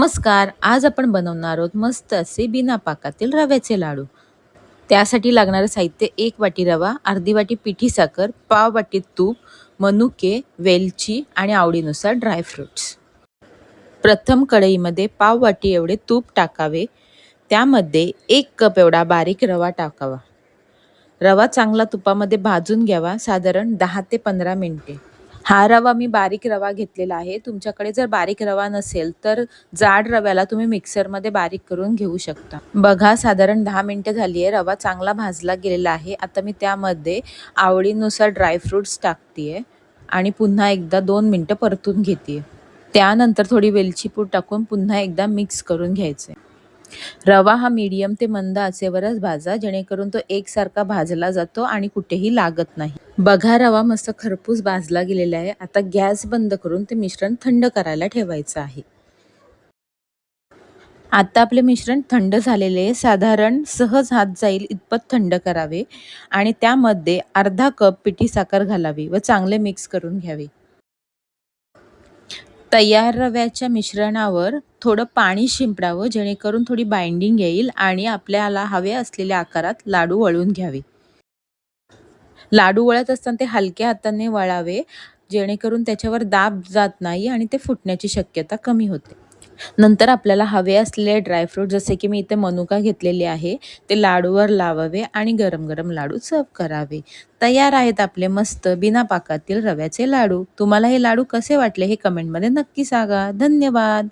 नमस्कार आज आपण बनवणार आहोत मस्त असे बिना पाकातील रव्याचे लाडू. त्यासाठी लागणारं साहित्य एक वाटी रवा अर्धी वाटी पिठी साखर पाव वाटी तूप मनुके वेलची आणि आवडीनुसार ड्रायफ्रुट्स प्रथम कढईमध्ये पाव वाटी एवढे तूप टाकावे. त्यामध्ये एक कप एवढा बारीक रवा टाकावा. रवा चांगला तुपामध्ये भाजून घ्यावा साधारण दहा ते पंधरा मिनटे. हा रवा मी बारीक रवा घेतलेला आहे. तुमच्याकडे जर बारीक रवा नसेल तर जाड रव्याला तुम्ही मिक्सरमध्ये बारीक करून घेऊ शकता. बघा साधारण दहा मिनटं झाली आहे रवा चांगला भाजला गेलेला आहे. आता मी त्यामध्ये आवडीनुसार ड्रायफ्रूट्स टाकते आहे आणि पुन्हा एकदा दोन मिनटं परतून घेते त्यानंतर थोडी वेलची पूड टाकून पुन्हा एकदा मिक्स करून घ्यायचे. रवा हा मीडियम ते मंद आचेवरच भाजा जेणेकरून तो एकसारखा भाजला जातो आणि कुठेही लागत नाही. बघा रवा मस्त खरपूस भाजला गेलेला आहे. आता गॅस बंद करून ते मिश्रण थंड करायला ठेवायचं आहे. आता आपले मिश्रण थंड झालेले आहे. साधारण सहज हात जाईल इतपत थंड करावे आणि त्यामध्ये अर्धा कप पिठी साखर घालावी व चांगले मिक्स करून घ्यावे. तयार रव्याच्या मिश्रणावर थोडं पाणी शिंपडावं जेणेकरून थोडी बाइंडिंग येईल आणि आपल्याला हवे असलेल्या आकारात लाडू वळून घ्यावे. लाडू वळत असताना ते हलक्या हाताने वळावे जेणेकरून त्याच्यावर दाब जात नाही आणि ते फुटण्याची शक्यता कमी होते. नंतर आपल्याला हवे असलेले ड्रायफ्रूट जसे की मी इथे मनुका घेतलेले आहे ते लाडूवर लावावे आणि गरम गरम लाडू सर्व करावे. तयार आहेत आपले मस्त बिना पाकातील रव्याचे लाडू. तुम्हाला हे लाडू कसे वाटले हे कमेंटमध्ये नक्की सांगा. धन्यवाद!